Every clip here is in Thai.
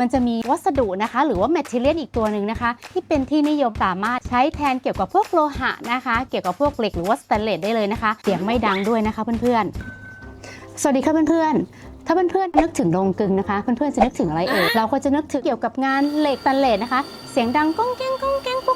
มันจะมีวัสดุนะคะ หรือว่าแมทเทียลอีกตัวหนึ่งนะคะ ที่เป็นที่นิยมสามารถใช้แทนเกี่ยวกับพวกโลหะนะคะ เกี่ยวกับพวกเหล็กหรือว่าสแตนเลสได้เลยนะคะ เสียงไม่ดังด้วยนะคะเพื่อนๆ สวัสดีค่ะเพื่อนๆถ้าเพื่อนๆนึกถึงโรงกลึงนะคะเพื่อนๆจะนึกถึงอะไรเอ่ยเราก็จะนึกถึงเกี่ยวกับงานเหล็กตันเลสนะคะ เสียงดังก้องแก้งก้องแก้งปุ๊กเป๊กปุ๊ก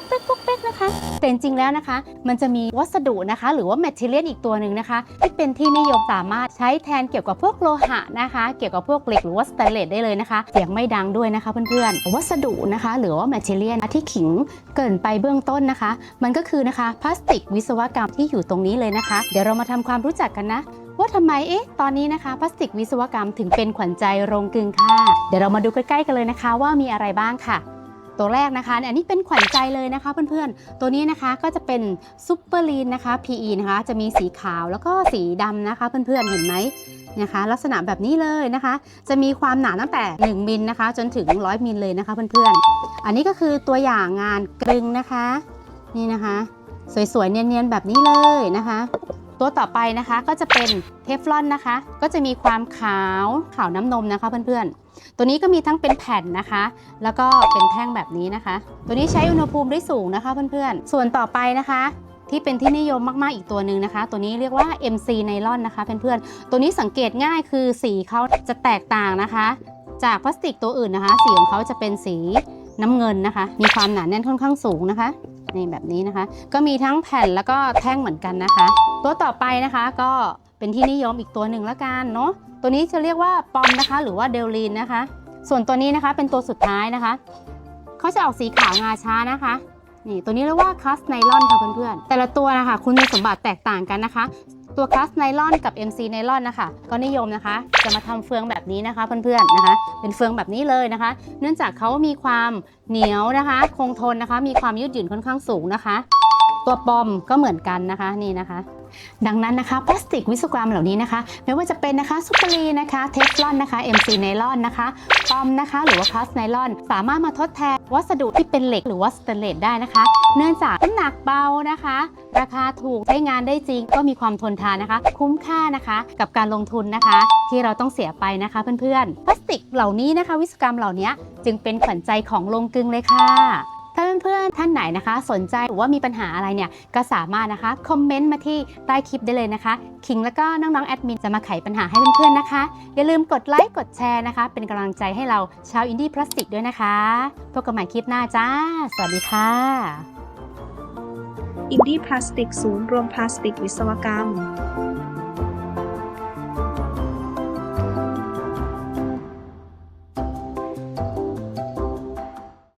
เป๊ก นะคะ แต่จริงแล้วนะคะ มันจะมีวัสดุนะคะ หรือว่าแมทเทียลอีกตัวหนึ่งนะคะที่เป็นที่นิยมสามารถใช้แทนเกี่ยวกับพวกโลหะนะคะ เกี่ยวกับพวกเหล็กหรือว่าสแตนเลสได้เลยนะคะ เสียงไม่ดังด้วยนะคะเพื่อนๆ วัสดุนะคะ หรือว่าแมทเทียลที่ขิงเกินไปเบื้องต้นนะคะ มันก็คือนะคะพลาสติกวิศวกรรมที่อยู่ตรงนี้เลยนะคะ เดี๋ยวเรามาทำความรู้จักกันนะว่าทำไม เอ๊ะ ตอนนี้นะคะพลาสติกวิศวกรรมถึงเป็นขวัญใจโรงกลึงค่ะ เดี๋ยวเรามาดูใกล้ๆกันเลยนะคะว่ามีอะไรบ้างค่ะ ตัวแรกนะคะอันนี้เป็นขวัญใจเลยนะคะเพื่อนๆ ตัวนี้นะคะก็จะเป็นซูเปอร์ลีนนะคะ PE นะคะ จะมีสีขาวแล้วก็สีดำนะคะเพื่อนๆ เห็นไหมนะคะ ลักษณะแบบนี้เลยนะคะ จะมีความหนาตั้งแต่ 1 มิลนะคะ จนถึง 100 มิลเลยนะคะเพื่อนๆ อันนี้ก็คือตัวอย่างงานกลึงนะคะ นี่นะคะ สวยๆ เนียนๆ แบบนี้เลยนะคะ ตัวต่อไปนะคะก็จะเป็นเทฟลอนนะคะ ก็จะมีความขาวขาวน้ำนมนะคะเพื่อนๆ ตัวนี้ก็มีทั้งเป็นแผ่นนะคะ แล้วก็เป็นแท่งแบบนี้นะคะ ตัวนี้ใช้อุณหภูมิได้สูงนะคะเพื่อนๆ ส่วนต่อไปนะคะที่เป็นที่นิยมมาก ๆ อีกตัวหนึ่งนะคะ ตัวนี้เรียกว่า MC ไนลอนนะคะเพื่อนๆ ตัวนี้สังเกตง่ายคือสีเขาจะแตกต่างนะคะ จากพลาสติกตัวอื่นนะคะ สีของเขาจะเป็นสีน้ำเงินนะคะ มีความหนาแน่นค่อนข้างสูงนะคะ นี่แบบนี้นะคะ ก็มีทั้งแผ่นแล้วก็แท่งเหมือนกันนะคะ ตัวต่อไปนะคะก็เป็นที่นิยมอีกตัวหนึ่งละกันเนาะตัวนี้จะเรียกว่าปอมนะคะ หรือว่าเดลลีนนะคะ ส่วนตัวนี้นะคะเป็นตัวสุดท้ายนะคะเขาจะออกสีขาวงาช้านะคะนี่ตัวนี้เรียกว่าคัสไนลอนค่ะเพื่อนๆแต่ละตัวนะคะคุณสมบัติแตกต่างกันนะคะ ตัวคัสไนลอนกับ MC ไนลอนนะคะ ก็นิยมนะคะ จะมาทำเฟืองแบบนี้นะคะเพื่อนๆนะคะ เป็นเฟืองแบบนี้เลยนะคะ เนื่องจากเขามีความเหนียวนะคะ คงทนนะคะ มีความยืดหยุ่นค่อนข้างสูงนะคะ ตัวปอมก็เหมือนกันนะคะนี่นะคะ ดังนั้นนะคะพลาสติกวิศวกรรมเหล่านี้นะคะ ไม่ว่าจะเป็นนะคะซุปเปอร์ลีนะคะเทฟลอนนะคะ MC ไนลอนนะคะปอมนะคะ หรือว่าคัสไนลอน สามารถมาทดแทนวัสดุที่เป็นเหล็กหรือว่าสแตนเลสได้นะคะ เนื่องจากน้ำหนักเบานะคะ ราคาถูกใช้งานได้จริง ก็มีความทนทานนะคะ คุ้มค่านะคะ กับการลงทุนนะคะ ที่เราต้องเสียไปนะคะเพื่อนๆพลาสติกเหล่านี้นะคะ วิศวกรรมเหล่านี้จึงเป็นขวัญใจของโรงกึงเลยค่ะ ถ้าเพื่อนๆท่านไหนนะคะ สนใจหรือว่ามีปัญหาอะไรเนี่ยก็สามารถนะคะคอมเมนต์มาที่ใต้คลิปได้เลยนะคะคิงแล้วก็น้องๆแอดมินจะมาไขปัญหาให้เพื่อนๆนะคะ อย่าลืมกดไลค์กดแชร์นะคะ เป็นกำลังใจให้เราชาวอินดี้พลาสติกด้วยนะคะพบกันใหม่คลิปหน้าจ้า สวัสดีค่ะอินดี้พลาสติกศูนย์รวมพลาสติกวิศวกรรม